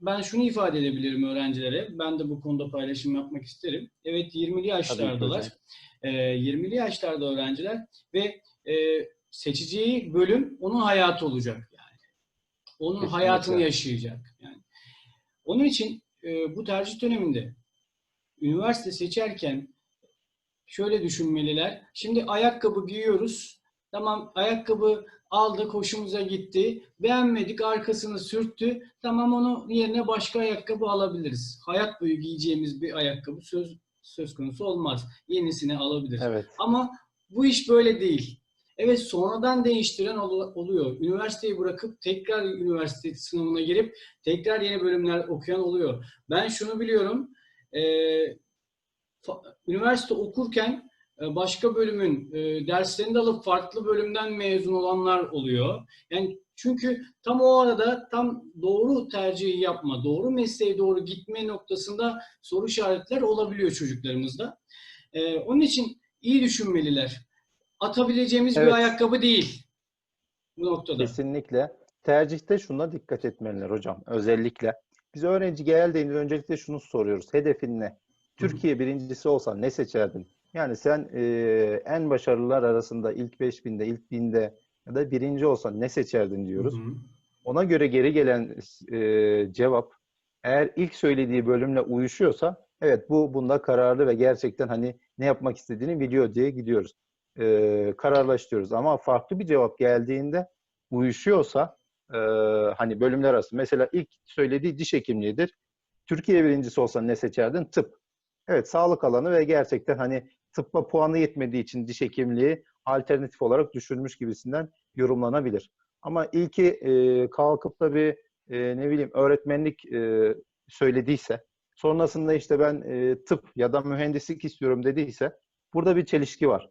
Ben şunu ifade edebilirim öğrencilere. Ben de bu konuda paylaşım yapmak isterim. Evet 20'li yaşlardalar. hocam. Ee, 20'li yaşlarda öğrenciler ve e, seçeceği bölüm onun hayatı olacak yani. Onun Kesinlikle. hayatını yaşayacak yani. Onun için e, bu tercih döneminde üniversite seçerken şöyle düşünmeliler. Şimdi ayakkabı giyiyoruz. Tamam ayakkabı aldık hoşumuza gitti. Beğenmedik arkasını sürttü. Tamam onu yerine başka ayakkabı alabiliriz. Hayat boyu giyeceğimiz bir ayakkabı söz söz konusu olmaz. Yenisini alabiliriz. Evet. Ama bu iş böyle değil. Evet sonradan değiştiren ol- oluyor. Üniversiteyi bırakıp tekrar üniversite sınavına girip tekrar yeni bölümler okuyan oluyor. Ben şunu biliyorum. e, üniversite okurken başka bölümün e, derslerini de alıp farklı bölümden mezun olanlar oluyor. Yani çünkü tam o arada tam doğru tercihi yapma, doğru mesleğe doğru gitme noktasında soru işaretler olabiliyor çocuklarımızda. E, onun için iyi düşünmeliler. Atabileceğimiz Evet. bir ayakkabı değil bu noktada. Kesinlikle. Tercihte şuna dikkat etmeliler hocam özellikle. Biz öğrenci geldiğinde öncelikle şunu soruyoruz. Hedefin ne? Türkiye birincisi olsan ne seçerdin? Yani sen e, en başarılılar arasında ilk 5000'de, ilk 1000'de ya da birinci olsan ne seçerdin diyoruz. Hı hı. Ona göre geri gelen e, cevap eğer ilk söylediği bölümle uyuşuyorsa evet bu bunda kararlı ve gerçekten hani ne yapmak istediğini biliyor diye gidiyoruz. E, kararlaştırıyoruz. Ama farklı bir cevap geldiğinde uyuşuyorsa e, hani bölümler arası mesela ilk söylediği diş hekimliğidir. Türkiye birincisi olsan ne seçerdin? Tıp. Evet sağlık alanı ve gerçekten hani tıbba puanı yetmediği için diş hekimliği alternatif olarak düşünmüş gibisinden yorumlanabilir. Ama ilki e, kalkıp da bir e, ne bileyim öğretmenlik e, söylediyse, sonrasında işte ben e, tıp ya da mühendislik istiyorum dediyse burada bir çelişki var.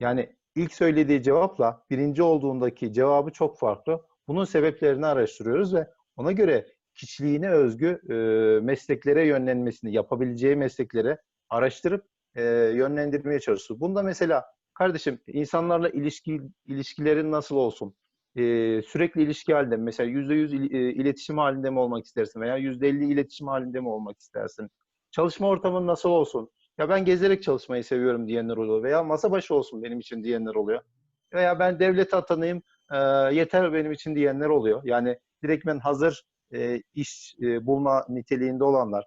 Yani ilk söylediği cevapla birinci olduğundaki cevabı çok farklı. Bunun sebeplerini araştırıyoruz ve ona göre kişiliğine özgü e, mesleklere yönlenmesini, yapabileceği mesleklere araştırıp e, yönlendirmeye çalışıyoruz. Bunda mesela kardeşim insanlarla ilişki ilişkilerin nasıl olsun? e, sürekli ilişki halinde mi? mesela yüzde yüz il- e, iletişim halinde mi olmak istersin veya yüzde elli iletişim halinde mi olmak istersin? Çalışma ortamın nasıl olsun? Ya ben gezerek çalışmayı seviyorum diyenler oluyor veya masa başı olsun benim için diyenler oluyor. Veya ben devlete atanayım e, yeter benim için diyenler oluyor. Yani direktmen hazır e, iş e, bulma niteliğinde olanlar.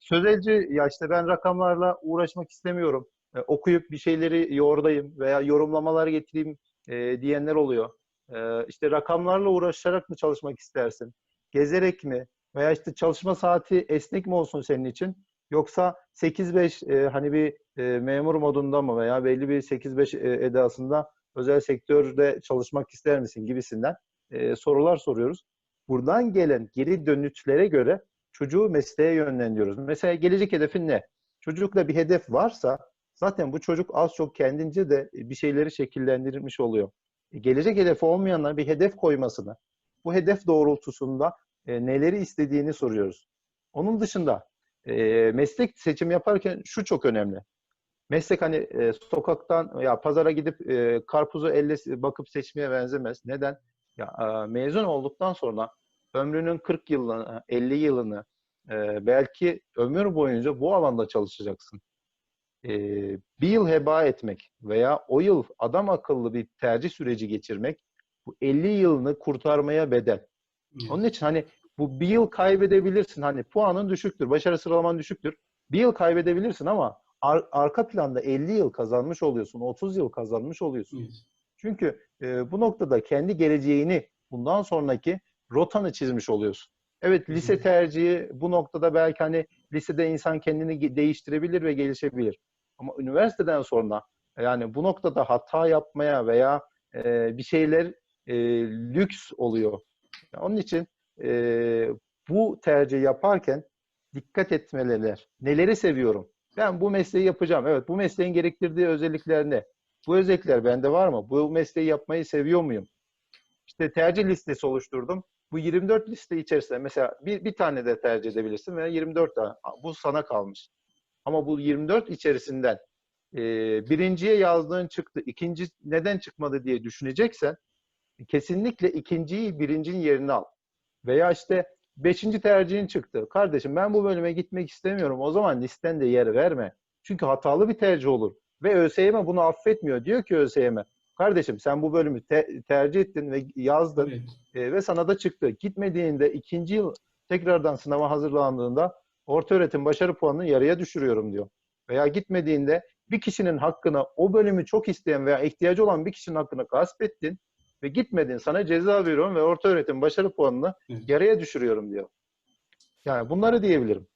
Sözelci ya işte ben rakamlarla uğraşmak istemiyorum. E, okuyup bir şeyleri yoğurdayım veya yorumlamalar getireyim e, diyenler oluyor. Ee, işte rakamlarla uğraşarak mı çalışmak istersin? Gezerek mi? Veya işte çalışma saati esnek mi olsun senin için? Yoksa 8-5 e, hani bir e, memur modunda mı veya belli bir 8-5 e, edasında özel sektörde çalışmak ister misin gibisinden e, sorular soruyoruz. Buradan gelen geri dönütlere göre çocuğu mesleğe yönlendiriyoruz. Mesela gelecek hedefin ne? Çocukla bir hedef varsa zaten bu çocuk az çok kendince de bir şeyleri şekillendirmiş oluyor gelecek hedefi olmayanlar bir hedef koymasını, bu hedef doğrultusunda e, neleri istediğini soruyoruz. Onun dışında e, meslek seçimi yaparken şu çok önemli. Meslek hani e, sokaktan ya pazara gidip e, karpuzu elle bakıp seçmeye benzemez. Neden? Ya e, mezun olduktan sonra ömrünün 40 yılını, 50 yılını e, belki ömür boyunca bu alanda çalışacaksın e, bir yıl heba etmek veya o yıl adam akıllı bir tercih süreci geçirmek bu 50 yılını kurtarmaya bedel. Onun için hani bu bir yıl kaybedebilirsin. Hani puanın düşüktür, başarı sıralaman düşüktür. Bir yıl kaybedebilirsin ama ar- arka planda 50 yıl kazanmış oluyorsun, 30 yıl kazanmış oluyorsun. Evet. Çünkü e, bu noktada kendi geleceğini, bundan sonraki rotanı çizmiş oluyorsun. Evet lise tercihi bu noktada belki hani lisede insan kendini değiştirebilir ve gelişebilir. Ama üniversiteden sonra yani bu noktada hata yapmaya veya e, bir şeyler e, lüks oluyor. Onun için e, bu tercihi yaparken dikkat etmeliler. Neleri seviyorum? Ben bu mesleği yapacağım. Evet bu mesleğin gerektirdiği özellikler ne? Bu özellikler bende var mı? Bu mesleği yapmayı seviyor muyum? İşte tercih listesi oluşturdum. Bu 24 liste içerisinde mesela bir, bir tane de tercih edebilirsin veya 24 tane. Bu sana kalmış. Ama bu 24 içerisinden e, birinciye yazdığın çıktı, ikinci neden çıkmadı diye düşüneceksen kesinlikle ikinciyi birincinin yerine al. Veya işte beşinci tercihin çıktı. Kardeşim ben bu bölüme gitmek istemiyorum. O zaman listende yer verme. Çünkü hatalı bir tercih olur. Ve ÖSYM bunu affetmiyor. Diyor ki ÖSYM, kardeşim sen bu bölümü te- tercih ettin ve yazdın Evet. e, ve sana da çıktı. Gitmediğinde ikinci yıl tekrardan sınava hazırlandığında orta öğretim başarı puanını yarıya düşürüyorum diyor. Veya gitmediğinde bir kişinin hakkını o bölümü çok isteyen veya ihtiyacı olan bir kişinin hakkını gasp ettin ve gitmedin sana ceza veriyorum ve orta öğretim başarı puanını Evet. yarıya düşürüyorum diyor. Yani bunları diyebilirim.